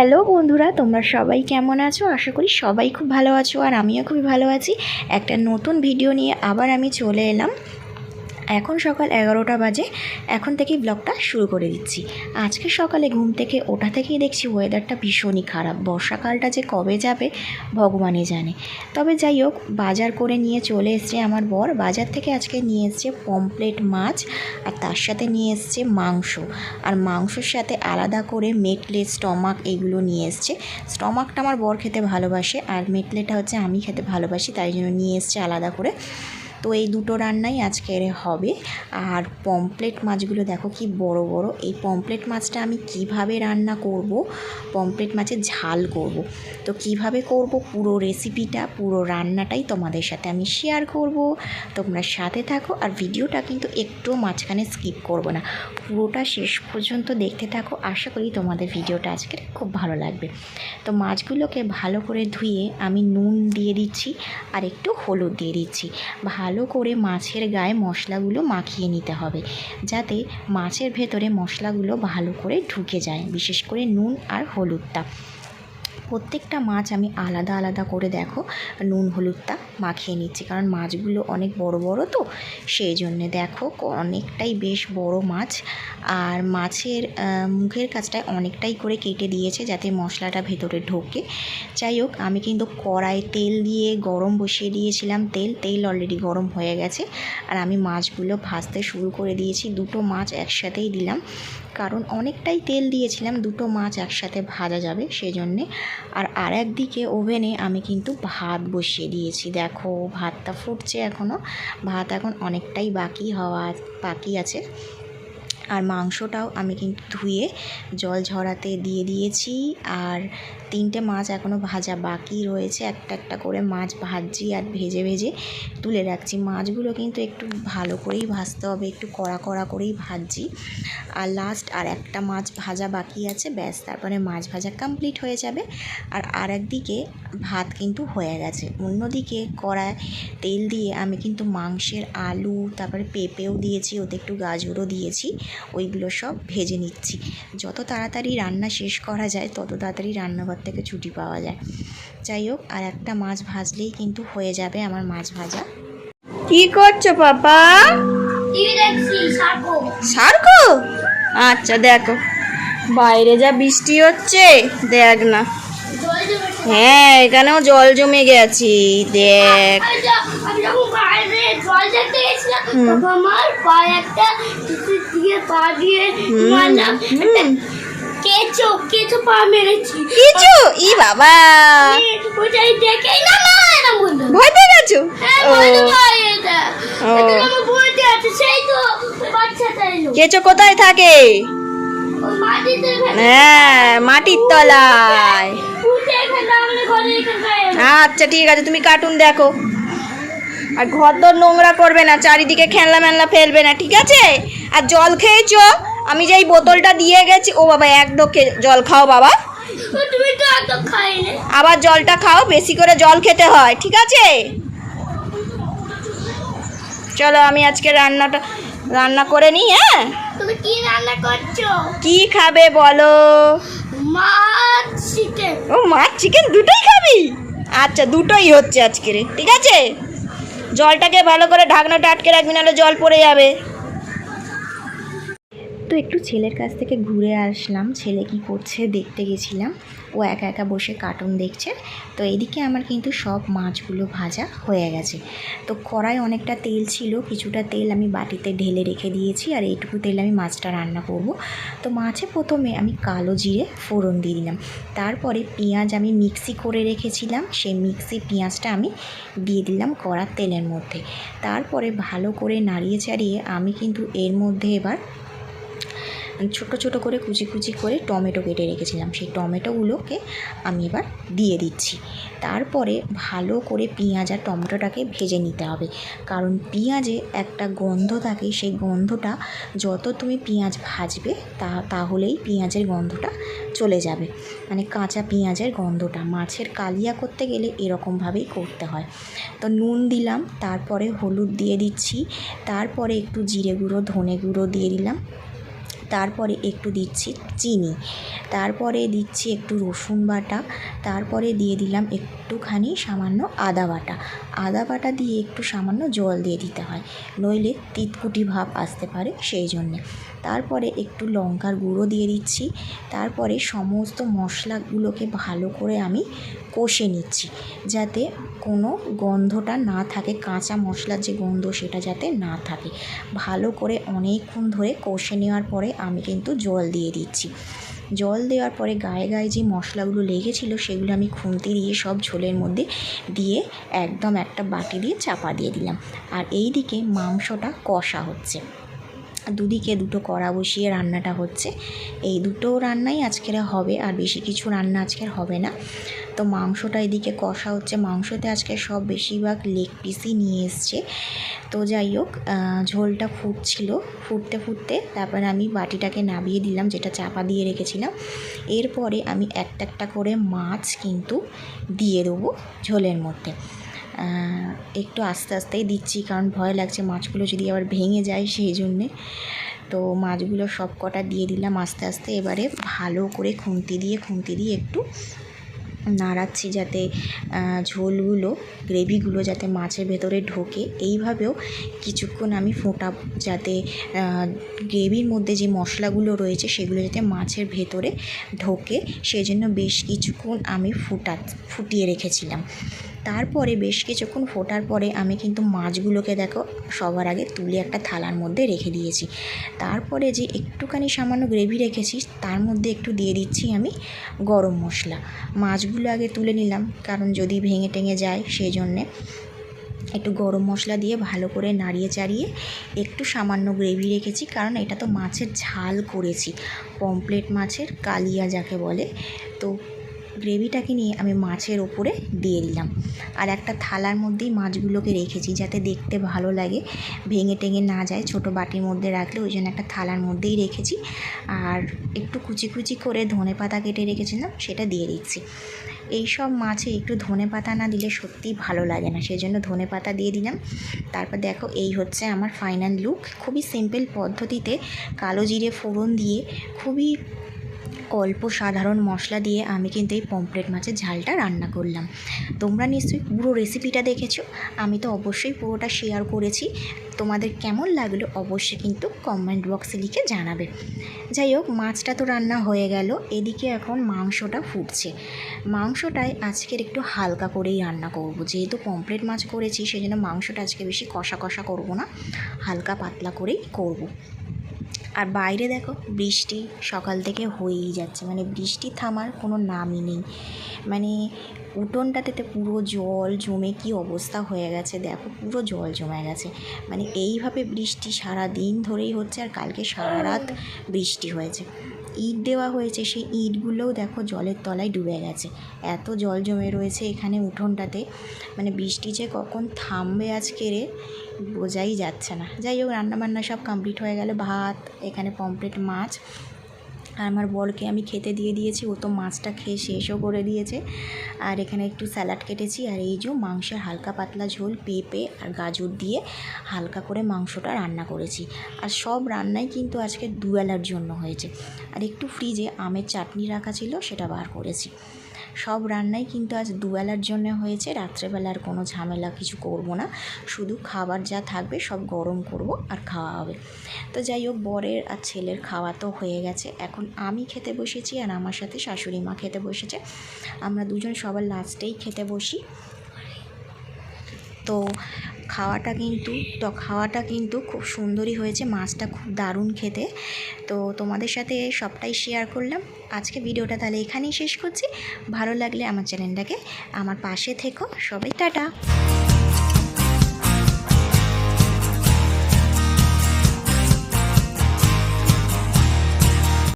Hello বন্ধুরা, তোমরা সবাই কেমন আছো? আশা করি সবাই খুব ভালো আছো আর আমিও খুবই ভালো আছি। একটা নতুন ভিডিও নিয়ে আবার আমি চলে এলাম। এখন সকাল এগারোটা বাজে, এখন থেকেই ব্লগটা শুরু করে দিচ্ছি। আজকে সকালে ঘুম থেকে ওটা থেকেই দেখছি ওয়েদারটা ভীষণই খারাপ। বর্ষাকালটা যে কবে যাবে, ভগবানই জানে। তবে যাই হোক, বাজার করে নিয়ে চলে এসছে আমার বর। বাজার থেকে আজকে নিয়ে এসছে পমপ্লেট মাছ, আর তার সাথে নিয়ে এসছে মাংস। আর মাংসর সাথে আলাদা করে মেটলে স্টমাক এগুলো নিয়ে এসছে। স্টমাকটা আমার বর খেতে ভালোবাসে, আর মেটলেটা হচ্ছে আমি খেতে ভালোবাসি, তাই জন্য নিয়ে এসছে আলাদা করে। তো এই দুটো রান্নাই আজকের হবে। আর পমপ্লেট মাছগুলো দেখো কি বড় বড়। এই পমপ্লেট মাছটা আমি কীভাবে রান্না করব? পমপ্লেট মাছের ঝাল করব। তো কীভাবে করব? পুরো রেসিপিটা পুরো রান্নাটাই তোমাদের সাথে আমি শেয়ার করব। তোমরা সাথে থাকো আর ভিডিওটা কিন্তু একটু মাঝখানে স্কিপ করব না। পুরোটা শেষ পর্যন্ত দেখতে থাকো। আশা করি তোমাদের ভিডিওটা আজকের খুব ভালো লাগবে। তো মাছগুলোকে ভালো করে ধুয়ে আমি নুন দিয়ে দিচ্ছি আর একটু হলুদ দিয়ে দিচ্ছি। ভালো করে মাছের গায়ে মশলাগুলো মাখিয়ে নিতে হবে, যাতে মাছের ভেতরে মশলাগুলো ভালো করে ঢুকে যায়, বিশেষ করে নুন আর হলুদটা। প্রত্যেকটা মাছ আমি আলাদা আলাদা করে দেখো, নুন, হলুদটা মাখিয়ে নিচ্ছি। কারণ মাছগুলো অনেক বড় বড় তো, সেই জন্যে দেখো অনেকটাই বেশ বড় মাছ। আর মাছের মুখের কাছটায় অনেকটাই করে কেটে দিয়েছে যাতে মশলাটা ভেতরে ঢোকে। যাই হোক, আমি কিন্তু কড়াই তেল দিয়ে গরম বসিয়ে দিয়েছিলাম। তেল তেল অলরেডি গরম হয়ে গেছে। আর আমি মাছগুলো ভাজতে শুরু করে দিয়েছি। দুটো মাছ একসাথেই দিলাম। কারণ অনেকটাই তেল দিয়েছিলাম, দুটো মাছ একসাথে ভাজা যাবে, সেই জন্যে আর আর একদিকে ওভেনে আমি কিন্তু ভাত বসিয়ে দিয়েছি। দেখো, ভাতটা ফুটছে এখনও ভাত এখন অনেকটাই বাকি হওয়া, বাকি আছে। আর মাংসটাও আমি কিন্তু ধুয়ে জল ঝরাতে দিয়ে দিয়েছি। আর তিনটে মাছ এখনও ভাজা বাকি রয়েছে। একটা একটা করে মাছ ভাজছি আর ভেজে ভেজে তুলে রাখছি। মাছগুলো কিন্তু একটু ভালো করেই ভাজতে হবে, একটু কড়া কড়া করেই ভাজছি। আর লাস্ট আর একটা মাছ ভাজা বাকি আছে, ব্যাস, তারপরে মাছ ভাজা কমপ্লিট হয়ে যাবে। আর আর একদিকে ভাত কিন্তু হয়ে গেছে। অন্যদিকে কড়ায় তেল দিয়ে আমি কিন্তু মাংসের আলু, তারপরে পেঁপেও দিয়েছি, ওতে একটু গাজরও দিয়েছি। ওইগুলো সব ভেজে নিচ্ছি। যত তাড়াতাড়ি রান্না শেষ করা যায় তত তাড়াতাড়ি রান্নাঘর থেকে ছুটি পাওয়া যায়। যাই হোক আর একটা মাছ ভাজলেই কিন্তু হয়ে যাবে আমার মাছ ভাজা। কি করছ পাপা? টিভি দেখছি সার্কো সার্কো আচ্ছা দেখো। বাইরে যা বৃষ্টি হচ্ছে দেখ না। হ্যাঁ এখানেও জল জমে গেছে দেখ। তখন আমার পায়ে একটা দিয়ে পা দিয়ে মারলাম একটা কেঁচো কেঁচো পা মেরেছি। ই বাবা। ওটাই দেখেই না না ভয় পেয়ে গেছো? হ্যাঁ কেঁচো কোথায় থাকে? হ্যাঁ মাটির তলায়। আচ্ছা ঠিক আছে তুমি কার্টুন দেখো। আর ঘর দর নোংরা করবে না চারিদিকে খেলনা মেলনা ফেলবে না ঠিক আছে? আর জল খেয়েছো? আমি যে এই বোতলটা দিয়ে গেছি ও বাবা এক ডোকে জল খাও বাবা। আবার জলটা খাও বেশি করে জল খেতে হয় ঠিক আছে? চলো আমি আজকে রান্নাটা রান্না করে নিই হ্যাঁ? তুমি কি রান্না করছ? কি খাবে বলো? মাছ চিকেন ও মাছ চিকেন দুটোই খাবি? আচ্ছা দুটোই হচ্ছে আজকের ঠিক আছে? জলটাকে ভালো করে ঢাকনাটা আটকে রাখবি, নাহলে জল পড়ে যাবে। তো একটু ছেলের কাছ থেকে ঘুরে আসলাম, ছেলে কি করছে দেখতে গেছিলাম। ও একা একা বসে কার্টুন দেখছে। তো এদিকে আমার কিন্তু সব মাছগুলো ভাজা হয়ে গেছে। তো কড়াই অনেকটা তেল ছিল, কিছুটা তেল আমি বাটিতে ঢেলে রেখে দিয়েছি আর এইটুকু তেল আমি মাছটা রান্না করব। তো মাছে প্রথমে আমি কালো জিরে ফোড়ন দিয়ে দিলাম। তারপরে পেঁয়াজ আমি মিক্সি করে রেখেছিলাম, সেই মিক্সি পেঁয়াজটা আমি দিয়ে দিলাম কড়ার তেলের মধ্যে। তারপরে ভালো করে নাড়িয়ে চাড়িয়ে আমি কিন্তু এর মধ্যে এবার ছোট ছোট করে কুচি কুচি করে টমেটো কেটে রেখেছিলাম। সেই টমেটোগুলোকে আমি এবার দিয়ে দিচ্ছি। তারপরে ভালো করে পেঁয়াজ আর টমেটোটাকে ভেজে নিতে হবে। কারণ পেঁয়াজে একটা গন্ধ থাকে, সেই গন্ধটা যত তুমি পেঁয়াজ ভাজবে তা, তাহলেই পেঁয়াজের গন্ধটা চলে যাবে। মানে কাঁচা পেঁয়াজের গন্ধটা। মাছের কালিয়া করতে গেলে এরকমভাবেই করতে হয়। তো নুন দিলাম, তারপরে হলুদ দিয়ে দিচ্ছি। তারপরে একটু জিরে গুঁড়ো, ধনে গুঁড়ো দিয়ে দিলাম। তারপরে একটু দিচ্ছি চিনি। তারপরে দিচ্ছি একটু রসুন বাটা। তারপরে দিয়ে দিলাম একটুখানি সামান্য আদা বাটা। আদা বাটা দিয়ে একটু সামান্য জল দিয়ে দিতে হয়। নইলে তিতকুটি ভাব আসতে পারে সেই জন্যে। তারপরে একটু লঙ্কার গুঁড়ো দিয়ে দিচ্ছি। তারপরে সমস্ত মশলাগুলোকে ভালো করে আমি কষে নিচ্ছি যাতে কোনো গন্ধটা না থাকে, কাঁচা মশলার যে গন্ধ সেটা যাতে না থাকে। ভালো করে অনেকক্ষণ ধরে কষে নেওয়ার পরে আমি কিন্তু জল দিয়ে দিচ্ছি। জল দেওয়ার পরে গায়ে গায়ে যে মশলাগুলো লেগেছিলো সেগুলো আমি খুন্তি দিয়ে সব ঝোলের মধ্যে দিয়ে একদম একটা বাটি দিয়ে চাপা দিয়ে দিলাম। আর এই দিকে মাংসটা কষা হচ্ছে। দুদিকে দুটো কড়া বসিয়ে রান্নাটা হচ্ছে। এই দুটো রান্নাই আজকের হবে, আর বেশি কিছু রান্না আজকের হবে না। তো মাংসটা এদিকে কষা হচ্ছে। মাংসতে আজকে সব বেশিরভাগ লেগ পিসই নিয়ে এসছে। তো যাই হোক ঝোলটা ফুটছিল। ফুটতে ফুটতে তারপরে আমি বাটিটাকে নামিয়ে দিলাম, যেটা চাপা দিয়ে রেখেছিলাম। এরপরে আমি একটা একটা করে মাছ কিন্তু দিয়ে দেবো ঝোলের মধ্যে। একটু আস্তে আস্তেই দিচ্ছি, কারণ ভয় লাগছে মাছগুলো যদি আবার ভেঙে যায় সেই জন্যে। তো মাছগুলো সব কটা দিয়ে দিলাম আস্তে আস্তে, এবারে ভালো করে খুন্তি দিয়ে খুন্তি দিয়ে একটু নাড়াচ্ছি যাতে ঝোলগুলো, গ্রেভিগুলো যাতে মাছের ভেতরে ঢোকে। এইভাবেও কিছুক্ষণ আমি ফোটা, যাতে গ্রেভির মধ্যে যে মশলাগুলো রয়েছে সেগুলো যাতে মাছের ভেতরে ঢোকে। সেই জন্য বেশ কিছুক্ষণ আমি ফুটা, ফুটিয়ে রেখেছিলাম। তারপরে বেশ কিছুক্ষণ ফোটার পরে আমি কিন্তু মাছগুলোকে দেখো সবার আগে তুলে একটা থালার মধ্যে রেখে দিয়েছি। তারপরে যে একটুখানি সামান্য গ্রেভি রেখেছি, তার মধ্যে একটু দিয়ে দিচ্ছি আমি গরম মশলা। মাছগুলো আগে তুলে নিলাম, কারণ যদি ভেঙে টেঙে যায় সেই জন্যে একটু গরম মশলা দিয়ে ভালো করে নাড়িয়ে চাড়িয়ে একটু সামান্য গ্রেভি রেখেছি, কারণ এটা তো মাছের ঝাল করেছি। পমপ্লেট মাছের কালিয়া যাকে বলে। তো গ্রেভিটাকে নিয়ে আমি মাছের ওপরে দিয়ে দিলাম। আর একটা থালার মধ্যেই মাছগুলোকে রেখেছি যাতে দেখতে ভালো লাগে, ভেঙে টেঙে না যায়, ছোটো বাটির মধ্যে রাখলে ওই জন্য একটা থালার মধ্যেই রেখেছি। আর একটু কুচি কুচি করে ধনে পাতা কেটে রেখেছিলাম, সেটা দিয়ে দিচ্ছি। এই সব মাছে একটু ধনে পাতা না দিলে সত্যিই ভালো লাগে না সেই জন্য ধনে পাতা দিয়ে দিলাম। তারপর দেখো, এই হচ্ছে আমার ফাইনাল লুক খুবই সিম্পল পদ্ধতিতে কালো জিরে ফোড়ন দিয়ে খুবই অল্প সাধারণ মশলা দিয়ে আমি কিন্তু এই পমপ্লেট মাছের ঝালটা রান্না করলাম। তোমরা নিশ্চয়ই পুরো রেসিপিটা দেখেছ। আমি তো অবশ্যই পুরোটা শেয়ার করেছি। তোমাদের কেমন লাগল অবশ্যই কিন্তু কমেন্ট বক্সে লিখে জানাবে। যাই হোক, মাছটা তো রান্না হয়ে গেল। এদিকে এখন মাংসটা ফুটছে। মাংসটাই আজকের একটু হালকা করেই রান্না করব। যেহেতু পমপ্লেট মাছ করেছি সেই জন্য মাংসটা আজকে বেশি কষা কষা করব না। হালকা পাতলা করেই করব। আর বাইরে দেখো, বৃষ্টি সকাল থেকে হয়েই যাচ্ছে। মানে বৃষ্টি থামার কোনো নামই নেই। মানে উঠোনটাতে তো পুরো জল জমে কি অবস্থা হয়ে গেছে দেখো, পুরো জল জমে গেছে। মানে এইভাবে বৃষ্টি সারা দিন ধরেই হচ্ছে আর কালকে সারা রাত বৃষ্টি হয়েছে। ইট দেওয়া হয়েছে, সেই ইটগুলোও দেখো জলের তলায় ডুবে গেছে। এত জল জমে রয়েছে এখানে উঠোনটাতে। মানে বৃষ্টি যে কখন থামবে আজকে রে, বোঝাই যাচ্ছে না। যাই হোক, রান্নাবান্না সব কমপ্লিট হয়ে গেল। ভাত, এখানে পমপ্লেট মাছ আর আমার বরকে আমি খেতে দিয়ে দিয়েছি, ও তো মাছটা খেয়ে শেষও করে দিয়েছে। আর এখানে একটু স্যালাড কেটেছি, আর এই যে মাংসের হালকা পাতলা ঝোল, পেঁপে আর গাজর দিয়ে হালকা করে মাংসটা রান্না করেছি। আর সব রান্নাই কিন্তু আজকে দুবেলার জন্য হয়েছে। আর একটু ফ্রিজে আমের চাটনি রাখা ছিল, সেটা বার করেছি। সব রান্নাই কিন্তু আজ দুবেলার জন্য হয়েছে। রাত্রেবেলা আর কোনো ঝামেলা কিছু করব না। শুধু খাবার যা থাকবে সব গরম করব আর খাওয়া হবে। তো যাই হোক, বরের আর ছেলের খাওয়া তো হয়ে গেছে। এখন আমি খেতে বসেছি আর আমার সাথে শাশুড়ি মা খেতে বসেছে। আমরা দুজন সবার লাস্টেই খেতে বসি। তো খাওয়াটা কিন্তু, তো খাওয়াটা কিন্তু খুব সুন্দরই হয়েছে, মাছটা খুব দারুণ খেতে। তো তোমাদের সাথে সবটাই শেয়ার করলাম। আজকে ভিডিওটা তাহলে এখানেই শেষ করছি। ভালো লাগলে আমার চ্যানেলটাকে আমার পাশে থেকো। সবাই টাটা!